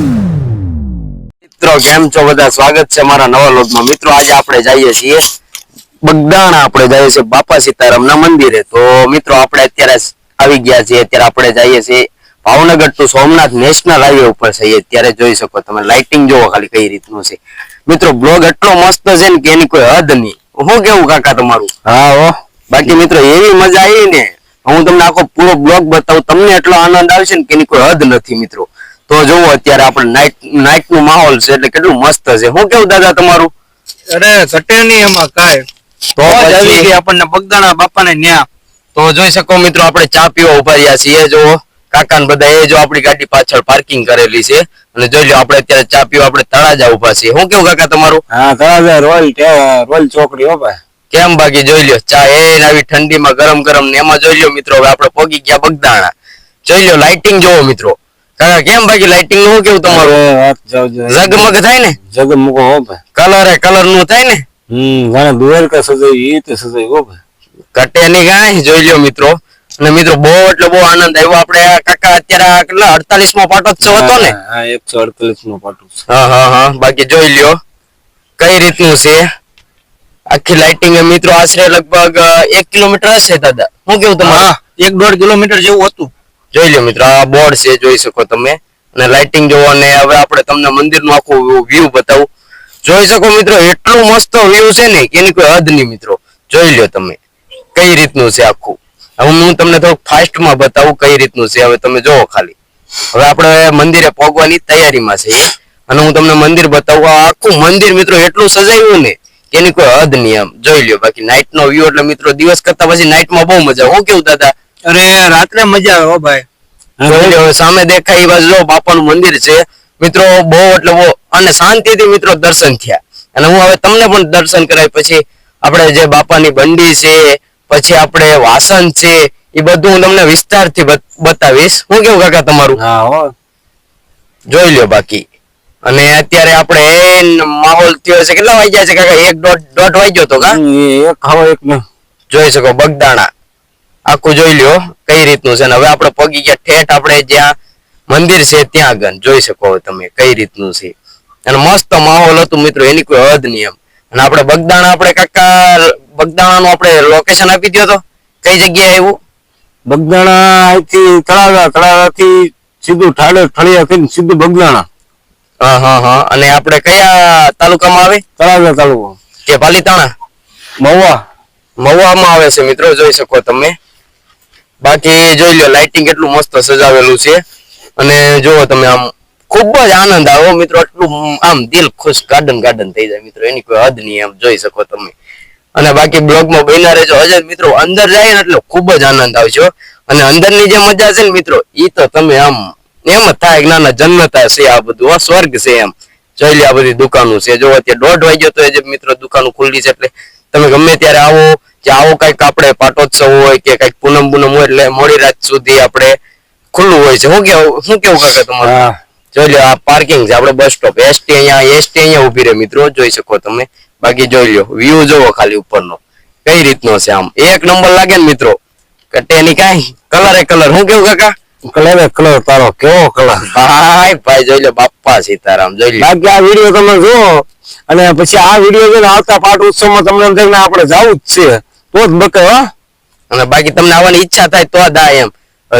મિત્રો કેમ છો? બધા સ્વાગત છે મારા નવા લોગમાં મિત્રો આજે આપણે જઈએ છીએ બગદાણા. આપણે જઈએ છીએ બાપા સીતારામના મંદિરે. તો મિત્રો આપણે અત્યારે આવી ગયા છીએ. અત્યારે આપણે જઈએ છીએ Bhavnagar to Somnath national highway ઉપર છે અત્યારે જોઈ શકો તમે લાઇટિંગ જોવો ખાલી કઈ રીતનું છે. મિત્રો બ્લોગ એટલો મસ્ત છે ને કે એની કોઈ હદ નહીં. હું કેવું કાકા તમારું? હા હો. બાકી મિત્રો એવી મજા આવી ને હું તમને આખો પૂરો બ્લોગ બતાવું. તમને એટલો આનંદ આવશે ને કે એની કોઈ હદ નથી મિત્રો. તો જોવો અત્યારે આપણે નાઇટ નાઇટનું માહોલ છે એટલે કેટલું મસ્ત છે. હું કેવું દાદા તમારું? અરે ઘટે નહીં એમાં કાંઈ. તો પછી આપણને બગદાણા બાપાને ન્યા. તો જોઈ શકો મિત્રો આપણે ચા પીવા ઊભા રહ્યા છીએ. જો કાકા બધા એ જો આપણી ગાડી પાછળ પાર્કિંગ કરેલી છે. અને જોઈ લો આપણે અત્યારે ચા પીવા આપણે તળાજા ઊભા છીએ. હું કેવું કાકા તમારું? હા તળાજા રોયલ રોયલ ચોકડી હો ભાઈ. કેમ બાકી? જોઈ લ્યો ચા એ આવી ઠંડીમાં ગરમ ગરમ ને એમાં જોઈ લ્યો મિત્રો હવે આપણે પોગી ગયા બગદાણા. જોઈ લ્યો લાઇટિંગ જોવો મિત્રો. કાકા કેમ બાકી લાઇટિંગનું કેવું તમારું. ઝગમગ થાય ને? જગમગો હો ભાઈ. કલર કલરનું થાય ને? હમ ઘણા દુવેર કા સજાઈ એ તે સજાઈ હો ભાઈ. કટે ની ગાય જોઈ લ્યો મિત્રો. અને મિત્રો બહુ એટલે બહુ આનંદ આવ્યો. આપણે કાકા અત્યારે કેટલા અડતાલીસ મો પાટોત્સવ હતો ને? હા, એકસો અડતાલીસ નો પાટો હા હા હા. બાકી જોઈ લ્યો. કઈ રીતનું છે? આખી લાઇટિંગ મિત્રો આશરે લગભગ એક કિલોમીટર હશે દાદા. હું કેવું તમારે? હા એક દોઢ કિલોમીટર જેવું હતું. જોઈ લો મિત્રો, આ બોર્ડ છે, જોઈ શકો તમે. અને લાઇટિંગ જોવો, અને હવે આપણે તમને મંદિરનું આખું વ્યૂ બતાવું. જોઈ શકો મિત્રો, એટલું મસ્ત વ્યૂ છે ને એની કોઈ હદ નહીં મિત્રો. જોઈ લ્યો તમે, કઈ રીતનું છે આખું. હવે હું તમને થોડુંક ફાસ્ટમાં બતાવું કઈ રીતનું છે. હવે તમે જોવો ખાલી. હવે આપણે મંદિરે પહોંચવાની તૈયારીમાં છે અને હું તમને મંદિર બતાવું. આખું મંદિર મિત્રો એટલું સજાવ્યું ને એની કોઈ હદ નહીં આમ. જોઈ લ્યો બાકી નાઇટ નો વ્યૂ એટલે મિત્રો દિવસ કરતા પછી નાઇટમાં બહુ મજા હું કેવું દાદા? અરે રાત્રે મજા આવે હો ભાઈ. સામે દેખાય એ બાજુ જો બાપાનું મંદિર છે. મિત્રો બહુ એટલે બહુ અને શાંતિથી મિત્રો દર્શન થયા. અને હું હવે તમને પણ દર્શન કરાય પછી આપણે જે બાપાની બંડી છે પછી આપણે વાસણ છે એ બધું હું તમને વિસ્તારથી બત- બતાવીશ. હું કેવું કાકા તમારું? હા હો. જોઈ લ્યો બાકી. અને અત્યારે આપણે માહોલ થયો છે. કેટલા વાગ્યા છે કાકા? એક દોઢ દોઢ વાગ્યો તો કા? એક હવે એક જોઈ શકો બગદાણા. આખું જોઈ લ્યો કઈ રીતનું છે અને હવે આપણે પગી ગયા ઠેઠ આપણે જ્યાં મંદિર છે ત્યાં આગળ. જોઈ શકો તમે કઈ રીતનું છે. અને મસ્ત માહોલ હતું મિત્રો એની કોઈ હદ નહીં એમ. અને આપણે બગદાણા આપણે કાકા બગદાણાનું આપણે લોકેશન આપી દો તો. કઈ જગ્યાએ આવ્યું બગદાણા અહીંથી તળાવ તળાજાથી સીધું ઠાડે ઠળિયા થઈને સીધું બગદાણા. હા હા હા. અને આપણે કયા તાલુકામાં આવે? તળાવ તાલુકો. કે પાલીતાણા? મહુવા. મહુવામાં આવે છે મિત્રો જોઈ શકો તમે. બાકી જોઈ લો લાઇટિંગ કેટલું મસ્ત સજાવેલું છે. અને જુઓ તમે આમ ખૂબ જ આનંદ આવો મિત્રો એટલું આમ દિલ ખુશ ગાર્ડન ગાર્ડન થઈ જાય મિત્રો, એની કોઈ હદ નહીં એમ જોઈ શકો તમે. અને બાકી બ્લોગમાં બન્યા રહેજો. હજે મિત્રો અંદર જાય ને એટલે ખૂબ જ આનંદ આવશો. અને અંદરની જે મજા છે ને મિત્રો એ તો તમે આમ, એમ જ થાય નાના ના જન્નત છે આ બધું સ્વર્ગ છે એમ. જોઈ લે આ બધી દુકાનો છે. જો અત્યારે દોઢ વાગ્યો તો જે મિત્રો દુકાનો ખુલ્લી છે એટલે તમે ગમે ત્યારે આવો કે આવો કંઈક આપણે પાટોત્સવ હોય કે કંઈક પૂનમ પૂનમ હોય એટલે મોડી રાત સુધી આપણે ખુલ્લું હોય છે. શું કેવું શું કેવું કાકા તમારું? હા. જોઈ લો આ પાર્કિંગ છે આપણે બસ સ્ટોપ એસટી અહીંયા એસટી અહીંયા ઊભી રહે મિત્રો જોઈ શકો તમે. બાકી જોઈ લો વ્યૂ જોવો ખાલી ઉપરનો. કઈ રીતનો છે આમ? એક નંબર લાગે ને મિત્રો. કટેની કાઈ? કલર એ કલર હું કેવું કાકા? કલર કલર તારો. કેવો કલર ભાઈ ભાઈ જોઈ લો બાપ્પા સીતારામ જોઈ લો બાકી આ વીડિયો તમે જુઓ અને પછી આ વીડિયો જોઈને આવતા પાઠ ઉત્સવમાં તમને એમ થાય આપણે જવું જ છે. તો જ બકે, હો. અને બાકી તમને આવવાની ઈચ્છા થાય તો દા એમ.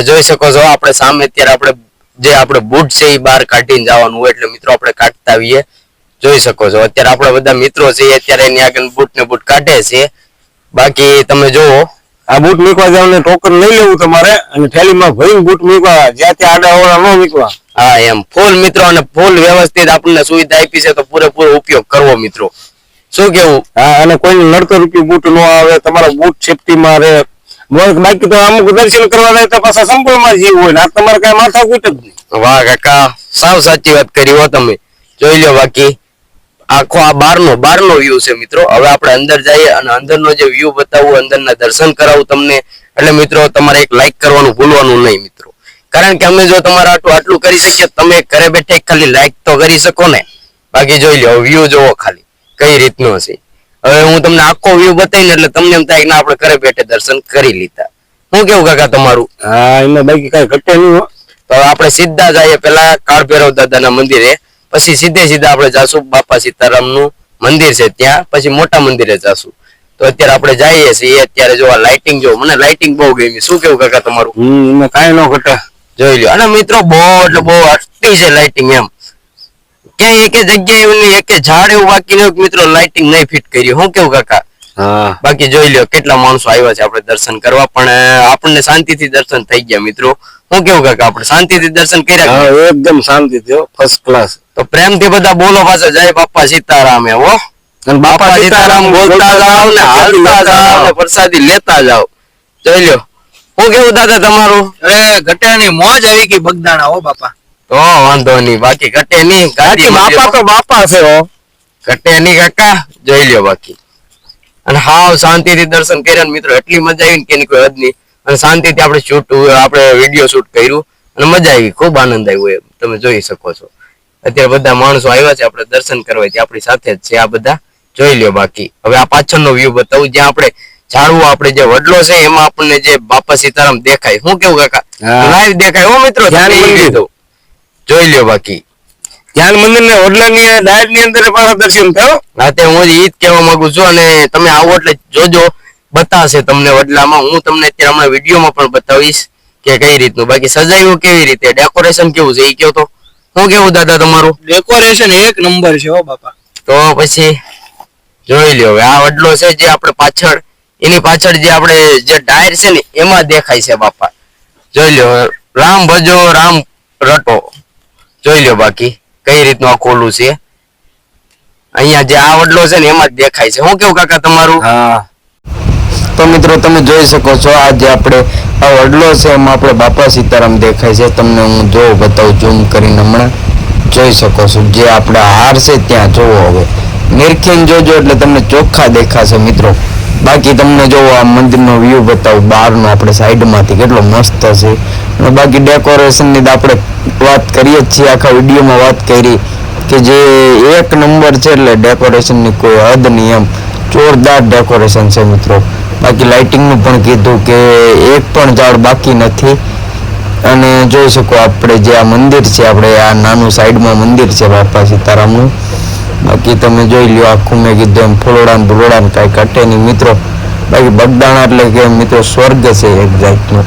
જોઈ શકો છો, આપણે સામે અત્યારે આપણે જે આપણે બૂટ છે એ બહાર કાઢીને જવાનું હોય એટલે મિત્રો આપણે કાઢતા આવીએ. જોઈ શકો છો, અત્યારે આપણે બધા મિત્રો છે અત્યારે એની આગળ બૂટ ને બૂટ કાઢે છે. બાકી તમે જુઓ, આ બૂટ મૂકવા જવાનું ટોકન લઈ લેવું તમારે અને થેલીમાં ભરીને બૂટ મૂકવા. જ્યાંથી આડા ઓળા ન મૂકવા. હા, એમ. ફૂલ મિત્રો, અને ફૂલ વ્યવસ્થિત આપણને સુવિધા આપી છે, તો પૂરેપૂરો ઉપયોગ કરવો મિત્રો. શું કેવું? હા અને કોઈ નડતર રૂપિયું બૂટ નો આવે તમારા બૂટ સેફટીમાં રહે. બાકી તો અમુક દર્શન કરવા જાય તો પાછા સંપૂર્ણમાં જીવ હોય ને આ તમારે કઈ માથા કૂટ જ નહીં. વાહ કાકા સાવ સાચી વાત કરી હો તમે. જોઈ લો બાકી આખો આ બારનો બારનો વ્યૂ છે મિત્રો. હવે આપણે અંદર જઈએ અને અંદરનો જે વ્યૂ બતાવું અંદરના દર્શન કરાવું તમને. એટલે મિત્રો તમારે એક લાઈક કરવાનું ભૂલવાનું નહીં મિત્રો. કારણ કે અમે જો તમારા આટલું આટલું કરી શકીએ તમે ઘરે બેઠે ખાલી લાઈક તો કરી શકો ને. બાકી જોઈ લો વ્યૂ જોવો ખાલી. કઈ રીતનો છે? હવે હું તમને આખો વ્યૂ બતાવીને એટલે તમને એમ થાય કે ના આપણે ઘરે બેઠે દર્શન કરી લીધા. હું કેવું કાકા તમારું? હા એમાં બાકી કઈ ઘટે નહીં તો આપણે સીધા જઈએ પેલા કાળ ભૈરવ દાદાના મંદિરે. પછી સીધે સીધા આપણે જાશું બાપા સીતારામનું મંદિર છે ત્યાં. પછી મોટા મંદિરે જાશું. તો અત્યારે આપણે જઈએ છીએ. અત્યારે જો લાઇટિંગ જો મને લાઇટિંગ બહુ ગમી. શું કેવું કાકા તમારું? હમ એમાં કાંઈ ન ઘટે. જોઈ લ્યો. અને મિત્રો બહુ એટલે બહુ અટકી છે લાઇટિંગ એમ. ક્યાંય એક જગ્યાએ એવું એક ઝાડ એવું બાકી નહીં મિત્રો લાઇટિંગ નહીં ફિટ કરી. હું કેવું કાકા? બાકી જોઈ લ્યો કેટલા માણસો આવ્યા છે આપણે દર્શન કરવા પણ આપણને શાંતિથી દર્શન થઈ ગયા મિત્રો. હું કેવું કાકા આપણે શાંતિથી દર્શન કર્યા એકદમ શાંતિ થયો ફર્સ્ટ ક્લાસ તો પ્રેમથી બધા બોલો પાછા જય બાપા સીતારામ એવો હો. અને બાપા સીતારામ બોલતા જાવ ને હાલતા જાવ ને પ્રસાદી લેતા જાવ જોઈ લ્યો. હું કેવું દાદા તમારું? અરે ઘટાની મોજ આવી ગઈ બગદાણા હો બાપા. તો વાંધો નહીં. બાકી ઘટે નહીં બાકી બાપા તો બાપા છે હો. ઘટે નહીં કાકા જોઈ લ્યો બાકી. અને હાવ શાંતિથી દર્શન કર્યા ને મિત્રો એટલી મજા આવી ને કે એની કોઈ હદ નહીં. અને શાંતિથી આપણે શૂટ આપણે વીડિયો શૂટ કર્યું અને મજા આવી ખૂબ આનંદ આવ્યો એમ. તમે જોઈ શકો છો. અત્યારે બધા માણસો આવ્યા છે આપણે દર્શન કરવા આપણી સાથે જ છે આ બધા. જોઈ લ્યો બાકી. હવે આ પાછળનો વ્યૂ બતાવું જ્યાં આપણે ઝાડવું આપણે જે વડલો છે એમાં આપણને જે બાપા સીતારામ દેખાય. શું કેવું કાકા. લાઈવ દેખાય હો મિત્રો ધ્યાન. કીધું. જોઈ લ્યો બાકી. ધ્યાન મંદિર ને ડાયટની અંદર દર્શન થયો? રાતે હું ઈ જ કહેવા માંગુ છું અને તમે આવો એટલે જોજો બતાવશે તમને વડલામાં. હું તમને અત્યારે હમણાં વિડીયોમાં પણ બતાવીશ કે કઈ રીતનું. બાકી સજાયું કેવી રીતે? ડેકોરેશન કેવું છે? એ કયો તો. હું કેવું દાદા તમારું? ડેકોરેશન એક નંબર છે હો બાપા. તો પછી જોઈ લ્યો હવે. આ વડલો છે જે આપણે પાછળ એની પાછળ જે આપણે જે ડાયર છે ને એમાં દેખાય છે બાપા. જોઈ લ્યો રામ ભજો રામ રટો. જોઈ લો બાકી, કઈ રીતનું આ ખોલું છે? અહીંયા જે વડલો છે ને, એમાં જ દેખાય છે. હું કેવું કાકા તમારું? હા. તો મિત્રો, તમે જોઈ શકો છો, આ જે આપણે, આ વડલો છે, એમાં આપણે બાપા સીતારામ દેખાય છે. તમને હું જો બતાવું ઝૂમ કરીને હમણાં જોઈ શકો છો. જે આપણા હાર છે, ત્યાં જોવો હવે. નિરખીને જોજો એટલે તમને ચોખ્ખા દેખાશે મિત્રો. બાકી તમને જોવો આ મંદિરનો વ્યૂ બતાવું, બહારનો આપણે સાઈડમાંથી કેટલો મસ્ત છે. અને બાકી ડેકોરેશનની આપણે વાત કરીએ જ છીએ, આખા વિડીયોમાં વાત કરી કે જે એક નંબર છે એટલે ડેકોરેશનની કોઈ હદ નહીં એમ. જોરદાર ડેકોરેશન છે મિત્રો. બાકી લાઇટિંગનું પણ કીધું કે એક પણ ઝાડ બાકી નથી. અને જોઈ શકો આપણે જે આ મંદિર છે, આપણે આ નાનું સાઈડમાં મંદિર છે, બાપા સીતારામનું. બાકી તમે જોઈ લ્યો આખું મેં કીધું એમ ફૂલોડા ને ભૂલોડા કાંઈ કટે નહીં. મિત્રો, બાકી બગદાણા એટલે કે મિત્રો સ્વર્ગ છે એક જાતનું.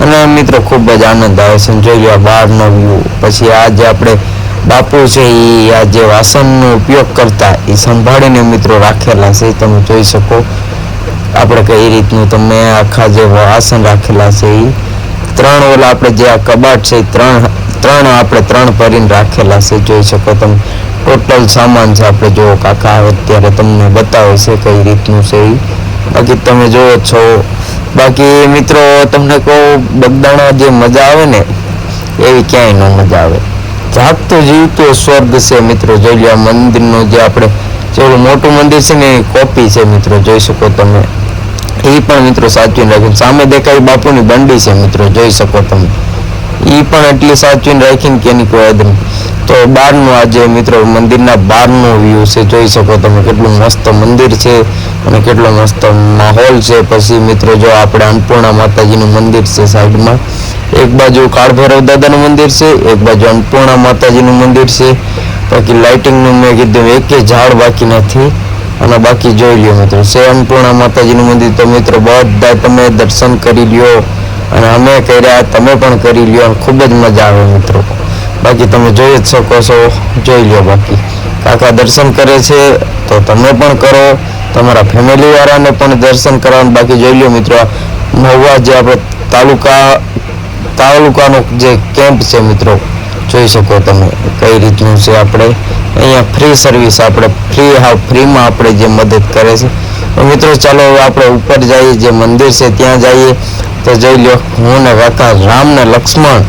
અને મિત્રો ખૂબ જ આનંદ આવે છે. જોઈ લો આ બહારનો વ્યૂ પછી આ જે આપણે બાપુ છે એ આ જે વાસણનો ઉપયોગ કરતા એ સંભાળીને મિત્રો રાખેલા છે. તમે જોઈ શકો. આપણે કઈ રીતનું તમે આખા જે વાસણ રાખેલા છે એ. ત્રણ ઓલા આપણે જે આ કબાટ છે એ ત્રણ ત્રણ આપણે ત્રણ ભરીને રાખેલા છે. જોઈ શકો તમે. ટોટલ સામાન છે આપણે જો કાકા આવે ત્યારે તમને બતાવે છે કઈ રીતનું છે એ બાકી તમે જોયો છો. બાકી મિત્રો, તમને કહું, બગદાણા જે મજા આવે ને, એવી ક્યાંય ન મજા આવે. જાગતો જીવતો સ્વર્ગ છે મિત્રો, જોઈ લો મંદિરનું જે આપણે જેવું મોટું મંદિર છે ને કોપી છે મિત્રો, જોઈ શકો તમે. એ પણ મિત્રો સાચવીને રાખ્યું સામે દેખાય બાપુની બંડી છે મિત્રો, જોઈ શકો તમે. એ પણ એટલી સાચવીને રાખીને કે એની કોઈ તો બહારનું આજે મિત્રો મંદિરના બહારનું વ્યૂ છે, જોઈ શકો તમે કેટલું મસ્ત મંદિર છે અને કેટલો મસ્ત માહોલ છે. પછી મિત્રો જો આપણે અન્નપૂર્ણા માતાજીનું મંદિર છે સાઈડમાં, એક બાજુ કાળભૈરવ દાદાનું મંદિર છે, એક બાજુ અન્નપૂર્ણા માતાજીનું મંદિર છે. બાકી લાઇટિંગનું મેં કીધું એકે ઝાડ બાકી નથી. અને બાકી જોઈ લ્યો મિત્રો છે અન્નપૂર્ણા માતાજીનું મંદિર તો મિત્રો બધા તમે દર્શન કરી લ્યો અને અમે કર્યા, તમે પણ કરી લ્યો, ખૂબ જ મજા આવે મિત્રો. બાકી તમે જોઈ જ શકો છો, જોઈ લ્યો બાકી. કાકા દર્શન કરે છે, તો તમે પણ કરો, તમારા ફેમિલી વાળાને પણ દર્શન કરવાનું બાકી જોઈ લો મિત્રો મહુવા જે આપણે તાલુકા, તાલુકાનો જે કેમ્પ છે મિત્રો, જોઈ શકો તમે કઈ રીતનું છે આપણે. અહીંયા ફ્રી સર્વિસ આપણે ફ્રી હા ફ્રીમાં આપણે જે મદદ કરે છે. મિત્રો, ચાલો હવે આપણે ઉપર જઈએ, જે મંદિર છે ત્યાં જઈએ. તો જોઈ લો હું ને કાકા રામ ને લક્ષ્મણ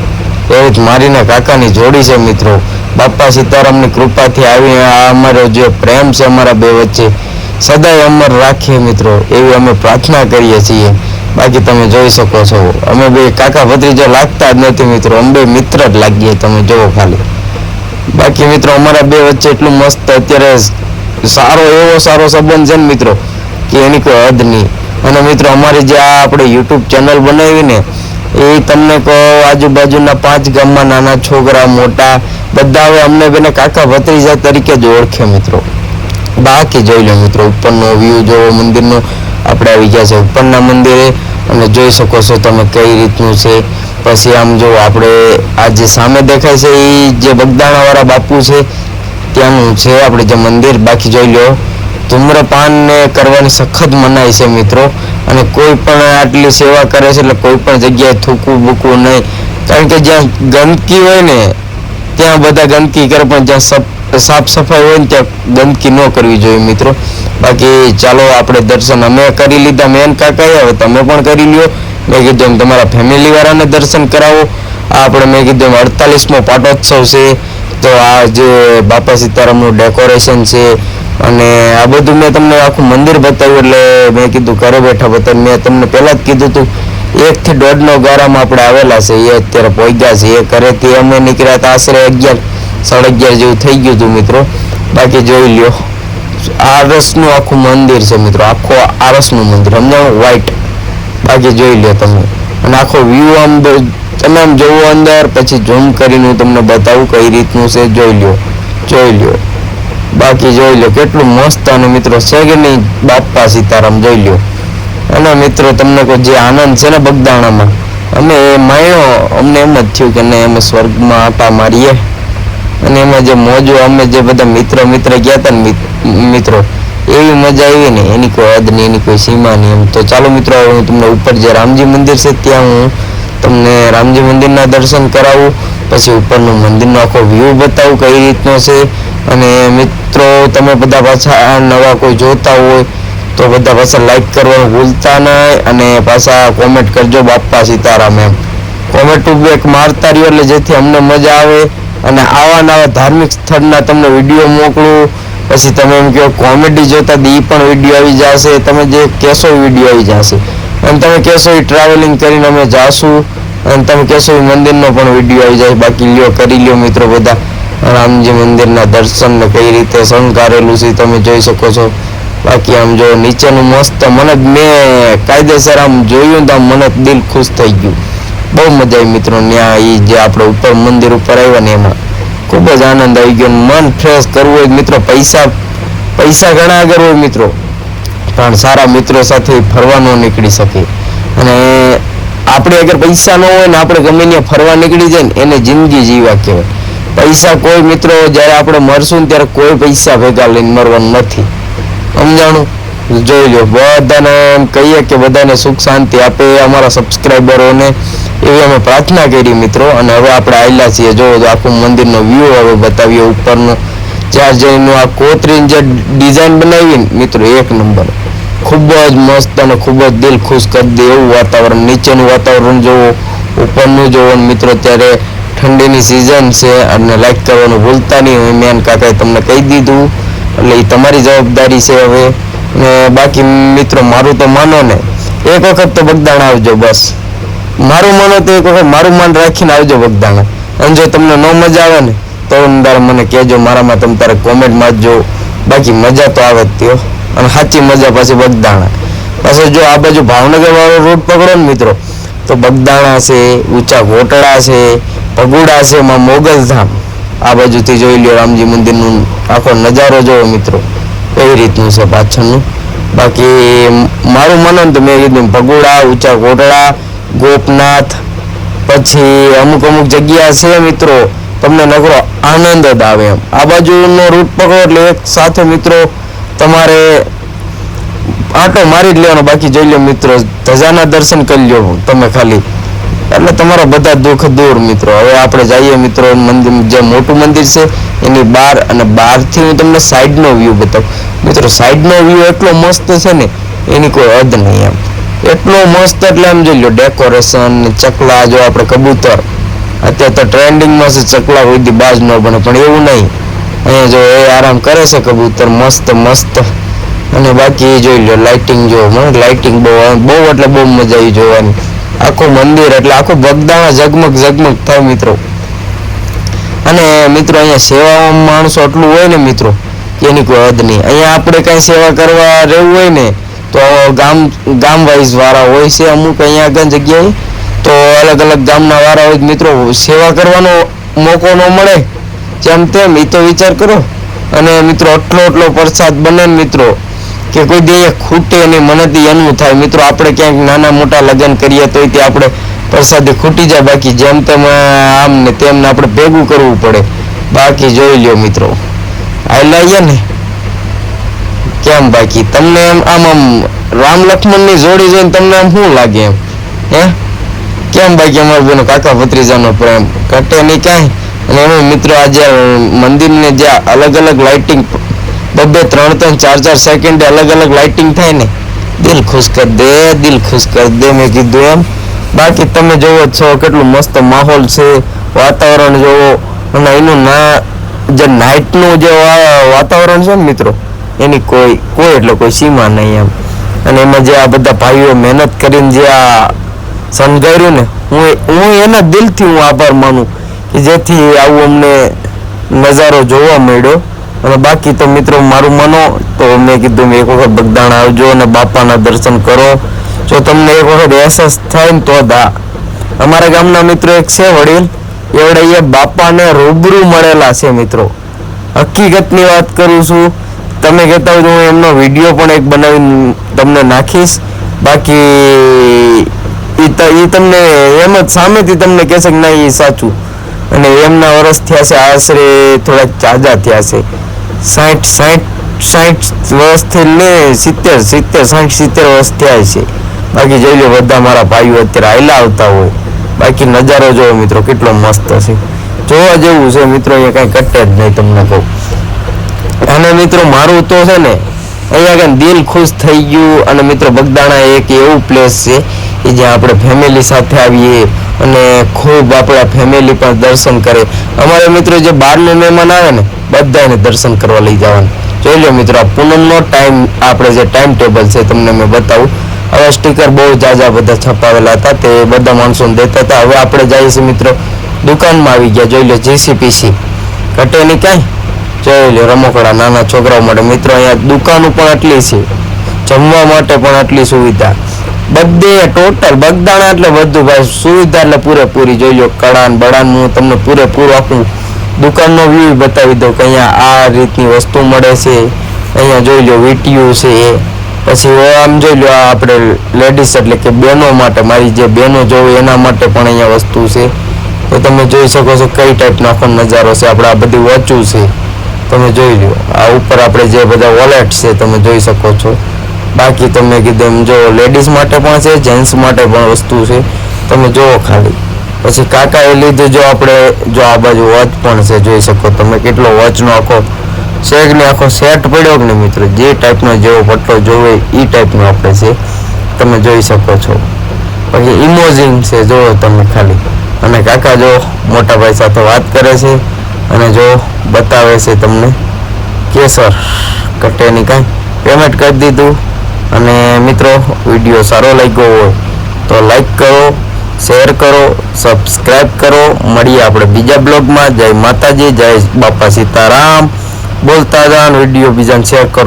એવી મારીને કાકાની જોડી છે મિત્રો. બાપા સીતારામની કૃપાથી આવી આ અમારો જે પ્રેમ છે અમારા બે વચ્ચે, સદાય અમર રાખીએ મિત્રો, એવી અમે પ્રાર્થના કરીએ છીએ. બાકી તમે જોઈ શકો છો, અમે બે કાકા ભત્રીજો લાગતા જ નથી મિત્રો, અમે બે મિત્ર જ લાગીએ તમે જોવો ખાલી. બાકી મિત્રો અમારા બે વચ્ચે એટલું મસ્ત અત્યારે સારો એવો સારો સંબંધ છે ને મિત્રો, કે એની કોઈ હદ નહીં. અને મિત્રો અમારી જે આ આપણે યુટ્યુબ ચેનલ બનાવી ને એ તમને કહો, આજુબાજુના પાંચ ગામમાં નાના છોકરા, મોટા, બધા હવે અમને બેને કાકા ભત્રીજા તરીકે જ ઓળખે મિત્રો. બાકી જોઈ લો મિત્રો, ઉપરનો વ્યૂ જોવો, મંદિરનો. આપણે આવી ગયા છે ઉપરના મંદિરે, અને જોઈ શકો છો તમે કઈ રીતનું છે. પછી આમ જો આપણે આ જે સામે દેખાય છે એ જે બગદાણાવાળા બાપુ છે, ત્યાંનું છે આપણે જે મંદિર. બાકી જોઈ લો ધૂમ્રપાન ને કરવાની સખત મનાય છે મિત્રો. અને કોઈ પણ આટલી સેવા કરે છે એટલે કોઈ પણ જગ્યાએ થૂકવું બૂકવું નહીં. કારણ કે જ્યાં ગંદકી હોય ને, ત્યાં બધા ગંદકી કરે, પણ જ્યાં સફ- સાફ સફાઈ હોય ને, ત્યાં ગંદકી ન કરવી જોઈએ મિત્રો. બાકી ચાલો આપણે દર્શન અમે કરી લીધા. મેન કાકા હવે તમે પણ કરી લ્યો. મેં કીધું એમ તમારા ફેમિલી વાળાને દર્શન કરાવો. આ આપણે મેં કીધું એમ અડતાલીસમો પાટોત્સવ છે. તો આ જે બાપા સીતારામનું ડેકોરેશન છે અને આ બધું મેં તમને આખું મંદિર બતાવ્યું એટલે મેં કીધું ઘરે બેઠા બતાવ્યું. મેં તમને પહેલાં જ કીધું હતું એક થી દોઢ નો ગારામાં આપણે આવેલા છે, એ અત્યારે પહોંચ્યા છે. એ ઘરેથી અમે નીકળ્યા હતા આશરે અગિયાર, સાડા અગિયાર જેવું થઈ ગયું હતું મિત્રો. બાકી જોઈ લ્યો આરસનું આખું મંદિર છે મિત્રો. આખો આરસનું મંદિર સમજાણું વ્હાઈટ બાકી જોઈ લ્યો તમે. અને આખો વ્યૂ આમ તમે આમ જોવો અંદર, પછી ઝૂમ કરીને હું તમને બતાવું કઈ રીતનું છે, જોઈ લ્યો. જોઈ લ્યો. બાકી જોઈ લ્યો કેટલું મસ્ત અને મિત્રો છે કે નહીં? બાપા સીતારામ જોઈ લ્યો અને મિત્રો, તમને કોઈ જે આનંદ છે ને બગદાણામાં? અમે એ માણ્યો અમને એમ જ થયું કે નહીં, અમે સ્વર્ગમાં આટા મારીએ. અને એમાં જે મોજો, અમે જે બધા મિત્ર મિત્ર ગયા હતા ને મિત- મિત્રો, એવી મજા આવી ને, એની કોઈ હદ નહીં, એની કોઈ સીમા નહીં એમ. તો ચાલો મિત્રો, હવે હું તમને ઉપર જે રામજી મંદિર છે, ત્યાં હું તમને રામજી મંદિરના દર્શન કરાવું. પછી ઉપરનું મંદિરનો આખો વ્યૂ બતાવું કઈ રીતનો છે અને મિત્રો, તમે બધા પાછા નવા કોઈ જોતા હોય, તો બધા પાછા લાઈક કરવાનું ભૂલતા નહીં અને પાછા કોમેન્ટ કરજો બાપા સીતારામ એમ. કોમેન્ટ એક મારતા રહ્યો એટલે જેથી અમને મજા આવે અને આવા નવા ધાર્મિક સ્થળના તમને વીડિયો મોકલું. પછી તમે એમ કહો કોમેડી જોતા દી પણ વીડિયો આવી જશે, તમે જે કહેશો વીડિયો આવી જશે. અને તમે કહેશો એ ટ્રાવેલિંગ કરીને અમે જાશું. અને તમે કહેશો એ મંદિરનો પણ વીડિયો આવી જાય. બાકી લ્યો, કરી લ્યો મિત્રો બધા. રામજી મંદિરના દર્શન કઈ રીતે શણગારેલું છે તમે જોઈ શકો છો. બાકી આમ જો નીચેનું મસ્ત મને મેં કાયદેસર આમ જોયું તો મને દિલ ખુશ થઈ ગયું. બહુ મજા આવી મિત્રો ત્યાં એ જે આપણે ઉપર મંદિર ઉપર આવ્યા ને એમાં. ખૂબ જ આનંદ આવી ગયો મન ફ્રેશ કરવું હોય મિત્રો પૈસા પૈસા ઘણા આગળ હોય મિત્રો. પણ સારા મિત્રો સાથે ફરવા ન નીકળી શકે. અને આપણે અગર પૈસા ન હોય ને આપણે ગમે ત્યાં ફરવા નીકળી જાય ને એને જિંદગી જીવા કહેવાય. પૈસા કોઈ મિત્રો જ્યારે આપણે મરશું ત્યારે કોઈ પૈસા ભેગા લઈને મરવાનું નથી. સમજાણું? જોઈ લો, બધાને એમ કહીએ કે બધાને સુખ શાંતિ આપે અમારા સબસ્ક્રાઈબરોને. એવી અમે પ્રાર્થના કરી મિત્રો, અને હવે આપણે આવેલા છીએ. જો આખું મંદિરનો વ્યૂ હવે બતાવીએ ઉપરનો. ચાર જઈને આ કોતરીને જે ડિઝાઇન બનાવી મિત્રો, એક નંબર. ખૂબ જ મસ્ત અને ખૂબ જ દિલ ખુશ કરી દે એવું વાતાવરણ, નીચેનું વાતાવરણ જોવો, ઉપરનું જોવો મિત્રો, ત્યારે ઠંડીની સિઝન છે અને લાઈક કરવાનું ભૂલતા નહીં. હું મેન કાકાએ તમને કહી દીધું. એટલે એ તમારી જવાબદારી છે હવે. ને બાકી મિત્રો, મારું તો માનો ને, એક વખત તો બગદાણા આવજો બસ. મારું માનો તો એક વખત મારું માન રાખીને આવજો બગદાણા. અને જો તમને ન મજા આવે ને, તો અંદર મને કહેજો, મારામાં તમે તારે કોમેન્ટ મારજો બાકી મજા તો આવે જ ત્યો અને સાચી મજા પાછી બગદાણા. પાછો જો આ બાજુ ભાવનગર વાળો રોડ પકડો ને મિત્રો તો બગદાણા છે, ઊંચા ઘોટડા છે, પગુડા છે, એમાં મોગલધામ આ બાજુથી જોઈ લ્યો રામજી મંદિરનું આખો નજારો જોવો મિત્રો. એવી રીતનું છે પાછળનું? બાકી મારું મનન તો મેં કીધું ભગોડા ઊંચા ઘોટડા ગોપનાથ, પછી અમુક અમુક જગ્યા છે મિત્રો. તમને નકરો આનંદ જ આવે એમ. આ બાજુનો રૂટ પકડો એટલે એક સાથે મિત્રો તમારે આંટો મારી જ લેવાનો, બાકી જોઈ લો મિત્રો, ધજાના દર્શન કરી લ્યો તમે ખાલી. એટલે તમારા બધા દુઃખ દૂર મિત્રો. હવે આપણે જઈએ મિત્રો, મંદિર, જે મોટું મંદિર છે, એની બહાર અને બહારથી હું તમને સાઈડનો વ્યૂ બતાવું. મિત્રો, સાઈડનો વ્યૂ એટલો મસ્ત છે ને, એની કોઈ હદ નહીં એમ. એટલો મસ્ત એટલે એમ જોઈ લો ડેકોરેશન ચકલા, જો આપણે કબૂતર. અત્યારે તો ટ્રેન્ડિંગમાં છે, ચકલા હોય બાજ ન બને, પણ એવું નહીં. અહીંયા જો એ આરામ કરે છે કબૂતર, મસ્ત મસ્ત. અને બાકી જોઈ લો લાઇટિંગ જો લાઇટિંગ બહુ બહુ એટલે બહુ મજા આવી જોવાની. આખું મંદિર એટલે આખું બગદાણા ઝગમગ ઝગમગ થાય મિત્રો. અને મિત્રો અહીંયા સેવામાં માણસો આટલું હોય ને મિત્રો, એની કોઈ હદ નહીં. અહીંયા આપણે કાંઈ સેવા કરવા રહેવું હોય ને, તો ગામ ગામ વાઇઝ વાળા હોય છે અમુક અહીંયા આગળ જગ્યાએ. તો અલગ અલગ ગામના વાળા હોય મિત્રો સેવા કરવાનો મોકો ન મળે. જેમ તેમ એ તો વિચાર કરો. અને મિત્રો આટલો આટલો પ્રસાદ બને મિત્રો કે કોઈ દેહ ખૂટે નહીં મનથી એનું થાય. મિત્રો, આપણે ક્યાંક નાના મોટા લગ્ન કરીએ તો તે આપણે પ્રસાદી ખૂટી જાય. બાકી જેમ તેમ આમ ને તેમ આપણે ભેગું કરવું પડે. બાકી જોઈ લ્યો મિત્રો. આ લઈએ ને. કેમ બાકી? તમને એમ, આમ આમ, રામ લક્ષ્મણની જોડી જોઈને તમને આમ શું લાગે એમ? હે? કેમ બાકી અમારા બેનો કાકા ભત્રીજાનો પ્રેમ? ઘટે નહીં કાંઈ. અને એમાં મિત્રો, આજે મંદિરને જ્યાં અલગ અલગ લાઇટિંગ બબ્બે ત્રણ ત્રણ ચાર ચાર સેકન્ડે અલગ અલગ લાઇટિંગ થાય ને, દિલ ખુશ કર દે, દિલ ખુશ કર દે, મેં કીધું એમ. બાકી તમે જોવો છો કેટલું મસ્ત માહોલ છે, વાતાવરણ જોવો. અને એનું ના, જે નાઇટનું જે વાતાવરણ છે ને મિત્રો, એની કોઈ કોઈ એટલે કોઈ સીમા નહીં એમ. અને એમાં જે આ બધા ભાઈઓ મહેનત કરીને જે આ સમજાવ્યું ને, હું હું એના દિલથી હું આભાર માનું કે જેથી આવું અમને નજારો જોવા મળ્યો. અને બાકી તો મિત્રો મારું મનો, તો મેં કીધું એક વખત બગદાણ આવજો અને બાપાના દર્શન કરો. જો તમને એક વખત અહેસાસ થાય ને તો દા અમારા ગામના મિત્રો એક છે વડીલ, એવડે એ બાપાને રૂબરૂ મળેલા છે મિત્રો. હકીકતની વાત કરું છું, તમે કહેતા હોય તો હું એમનો વીડિયો પણ એક બનાવીને તમને નાખીશ. બાકી ઈ તમને એમ જ સામેથી તમને કહેશે કે ના એ સાચું. અને એમના વર્ષ થયા છે, આશરે થોડાક ચાજા થયા છે. સાઠ સાઠ સાઠ વર્ષથી લે, સિત્તેર સિત્તેર, સાઠ, સિત્તેર વર્ષ થયા છે. બાકી જોઈ લો, બધા મારા ભાઈઓ અત્યારે આયલા આવતા હોય. બાકી નજારો જોવો મિત્રો, કેટલો મસ્ત છે. જોવા જેવું છે, મિત્રો, અહીંયા કઈ કટે જ નહીં તમને કહું. અને મિત્રો, મારું તો છે ને અહીંયા આગળ દિલ ખુશ થઈ ગયું અને મિત્રો બગદાણા એક એવું પ્લેસ છે કે જ્યાં આપણે ફેમિલી સાથે આવીએ અને ખૂબ આપણા ફેમિલી પણ દર્શન કરે. અમારે મિત્રો જે બહારનો મહેમાન આવે ને બધાને દર્શન કરવા લઈ જવાનું. જોઈ લો મિત્રો પૂનમનો ટાઈમ આપણે જે ટાઈમ ટેબલ છે તમને મેં બતાવું. હવે સ્ટીકર બહુ જાજા બધા છપાવેલા હતા, તે બધા માણસોને દેતા હતા. હવે આપણે જઈએ છીએ મિત્રો, દુકાનમાં આવી ગયા. જોઈ લો જીસીપીસી ઘટે નહીં કાંઈ? જોઈ રમકડા નાના છોકરાઓ માટે મિત્રો અહીંયા દુકાનો પણ આટલી છે. જમવા માટે પણ આટલી સુવિધા. બધે ટોટલ બગદાણા એટલે બધું ભાઈ, સુવિધા એટલે પૂરેપૂરી. જોઈ લો, કડાન, બડાન, હું તમને પૂરેપૂરું આખું દુકાનનો વ્યૂ બતાવી દઉં કે અહીંયા આ રીતની વસ્તુ મળે છે. અહીંયા જોઈ લો વીટીયુ છે. પછી આમ જોઈ લો આપણે લેડીઝ એટલે કે બહેનો માટે, મારી જે બહેનો જોવે એના માટે પણ અહીંયા વસ્તુ છે. તો તમે જોઈ શકો છો કઈ ટાઈપનો આખો નજારો છે. આપણે આ બધી વોચું છે. તમે જોઈ લો આ ઉપર આપણે જે બધા વોલેટ છે તમે જોઈ શકો છો. બાકી તમે કીધું એમ જો લેડીઝ માટે પણ છે જેન્ટ્સ માટે પણ વસ્તુ છે. તમે જુઓ ખાલી. પછી કાકા એ લીધું જો આપણે જો આ બાજુ વોચ પણ છે, જોઈ શકો તમે કેટલો વોચનો આખો શેકને આખો સેટ પડ્યો કે નહીં મિત્રો? જે ટાઈપનો જેવો પટ્ટો જોવે એ ટાઈપનો આપણે છે. તમે જોઈ શકો છો. પછી ઇમોઝિંગ છે, જુઓ તમે ખાલી. અને કાકા જો મોટા ભાઈ સાથે વાત કરે છે અને જો બતાવે છે તમને કેસર કટેની કાંઈ. પેમેન્ટ કરી દીધું અને મિત્રો, વીડિયો સારો લાગ્યો હોય તો લાઈક કરો શેર કરો સબસ્ક્રાઈબ કરો. મળીએ આપણે બીજા બ્લોગમાં. જય માતાજી, જય બાપા સીતારામ. બોલતા જાન વીડિયો બીજાને શેર કરો.